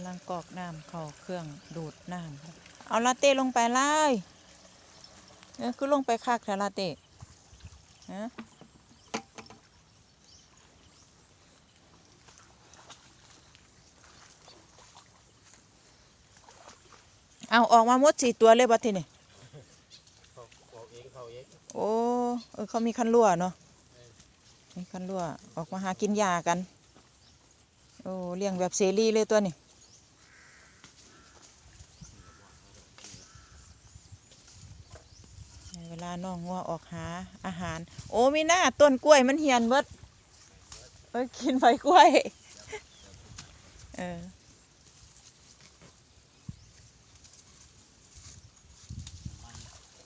ำลังกรอกน้ำเข้าเครื่องดูดน้ำครับเอาลาเต้ลงไปเลยเออคือลงไปคักแต่ลาเต้ฮะเอาออกมาหมดสี่ตัวเลยบัดทีนี่เขาเขาเองเขาเองโอ้เออเขามีคันรั่วเนาะมีคันรั่วออกมาหากินยากัน โอ้เลี้ยงแบบเสรีเลยตัวนี้ในเว ลาน้องงัวออกหาอาหาร โอ้มีหน้าต้นกล้วยมันเหียนเบิดเอ้ยกินใบกล้วย เออ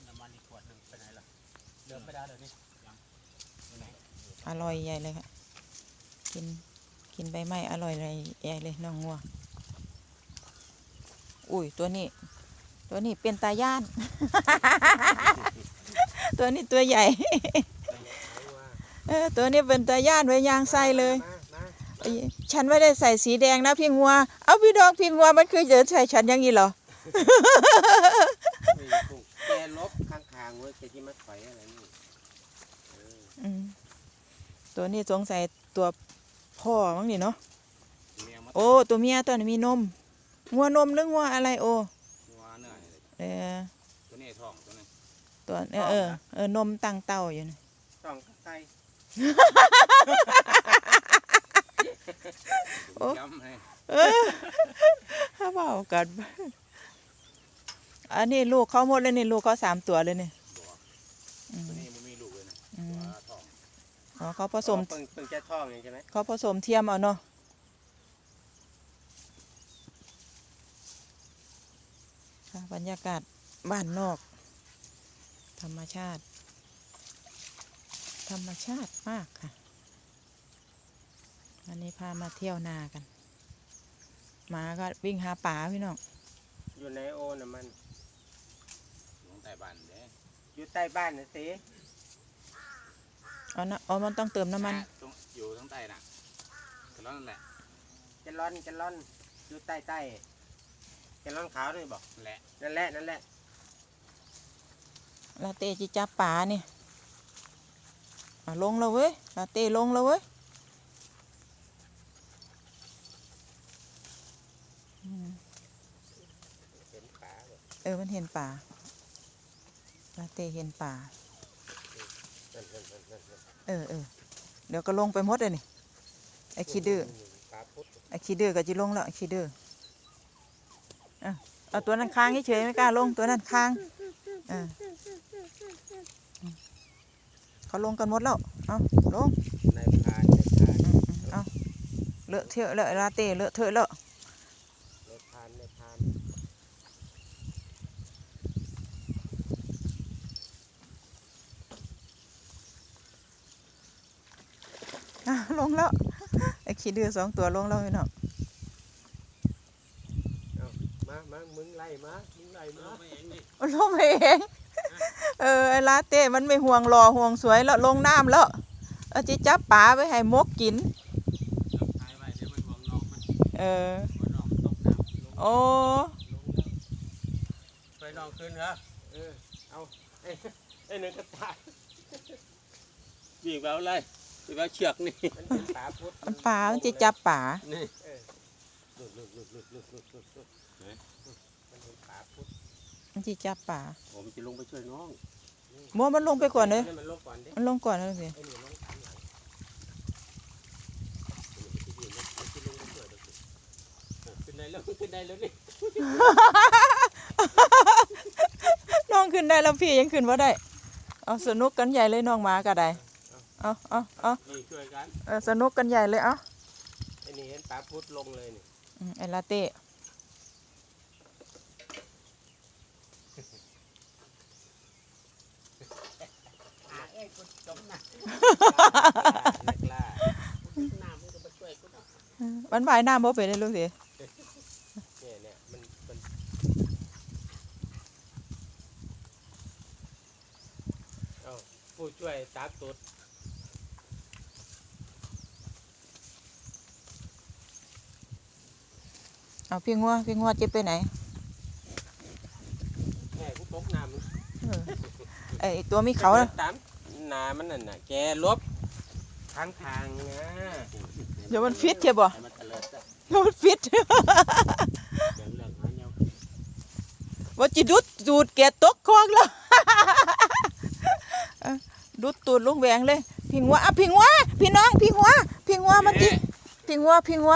น้ำมันอีกขวดหนึ่งไไอร่อยใหญ่เลยค่ะ กิน กินใบไม้อร่อยเลยใหญ่เลยน้องงัว อุ้ยตัวนี้ ตัวนี้เป็นตาย่าน ตัวนี้ตัวใหญ่ เออตัวนี้เป็นตาย่านไว้ยางไส้เลยมามาเอ้ยฉันไม่ได้ใส่สีแดงนะพี่งัว เอาพี่ดอกพี่งัวมันคือเดินใส่ฉันอย่างนี้เหรอไม่ถูกแกลบข้างๆเว้ยแกที่มาถอยอะไรนี่เอออืมตัวนี้สงสัยตัวพ่อมั้งนี่เนาะเมียมาโอ้ ตัวเมียตัวนี้มีนม งัวนมหรืองัวอะไรโอหัวเนื้อเลยเออตัวนี้ท้องตัวนี้ ตัวเออเออเออนมตั้งเต้าอยู่นี่ท้องกับไก่โอ้ย้ำให้เออถ้าเบากันอันนี้ลูกเขาหมดเลยนี่ลูกเขาสามตัวเลยนี่บอกอืมตัวนี้มันมีลูกเลยนะอืหัมวท้องอ๋อเขาผสม อ๋อเพิ่งเพิ่งจะท้องเองใช่ไหมเขาผสมเทียมเอาเนาะค่ะบรรยากาศบ้านนอก ธรรมชาติ ธรรมชาติมากค่ะ วันนี้พามาเที่ยวนากันหมาก็วิ่งหาป่าพี่น้อง อยู่ในโอน่ะมันอยู่ใต้บ้านเด้อยู่ใต้บ้านนะสิเอานะเอามันต้องเติมน้ำมันอะตรงอยู่ทั้งใต้น่ะก็นั่นแหละจะร้อนจะร้อนอยู่ใต้ใต้จะร้อนขาวนี่บอกนั่นแหละนั่นแหละนั่นแหละ ลาเต้จิจับป่านี่อะลงแล้วเว้ยลาเต้ลงแล้วเว้ยเออมันเห็นป่าลาเต้เห็นป่า เออเออเดี๋ยวก็ลงไปหมดเลยนี่ไอ้ขี้ดื้อไอ้ขี้ดื้อก็จะลงแล้วไอ้ขี้ดื้อเอาตัวนั้นค้างเฉยไม่กล้าลงตัวนั้นค้างอออืม เขาลงกันหมดแล้ว เอาลงในพานในพานอืมอืมเอาเลอะเทอะแล้วลาเต้เลอะเทอะแล้วในพานในพานอะลงแล้ว ไอ้ขี้ดื้อสองตัวลงแล้วพี่น้องเอามามามึงไล่มา มึงไล่มาไปเองนี่มันลงไปเอง เออลาเต้มันไม่ห่วงหล่อห่วงสวยแล้วลงน้ำแล้วเอาจิจับป๋าไว้ให้มกกินเออโอ้ไปลองขึ้นเหรอเออเอาไอ้ไหนึ่งก็ตายบีบเอาอะไรบีบเอาเชือกนี่มันเป็นปลาพุทธมันป๋ามันจิจับป๋านี่เออหลุดหลุดหลุดหลุดหลุดหลุดหลุดมันเป็นปลาพุทธ มันจะจับปลาผมจะลงไปช่วยน้องโมมันลงไปก่อนเลยให้มันลงก่อนดิมันลงก่อนเลยสิไอ้นี่ลงตามหลังขึ้นได้แล้วขึ้นได้แล้วนี่น้องขึ้นได้แล้วพี่ยังขึ้นว่าได้ เอาสนุกกันใหญ่เลยน้องหมาก็ได้เอาเอาเอานี่ช่วยกันเอาสนุกกันใหญ่เลยเอาไอ้นี่เห็นขาพุดลงเลยนี่อืมไอ้ลาเต้ เอ้ยกูจ มน้ำนักล่าน้ำมึงก็มาช่วยกูหน่อยมันว่ายน้ำบ่เป็นเลยลูกสิเนี่ยเนี่ยมันมันเอาผู้ช่วยตาตุดเเอาพี่งัวพี่งัวจะไปไหนแม่กูตกน้ำมันเออไอตัวมีเขาน่ะ ตาม นามันนั่นน่ะแกลบทางทางนะเดี๋ยวมันฟิตใช่บ่ให้มันเตลิดซะเดี๋ยวมันฟิต เดี๋ยวเรื่องหาแนวว่าจิดุดตูดแกตกคลองแล้ว เออดุดตูดลุงแหวงเลยพี่งัวอะพี่งัวพี่น้องพี่งัวพี่งัวมาจิพี่งัวพี่งัว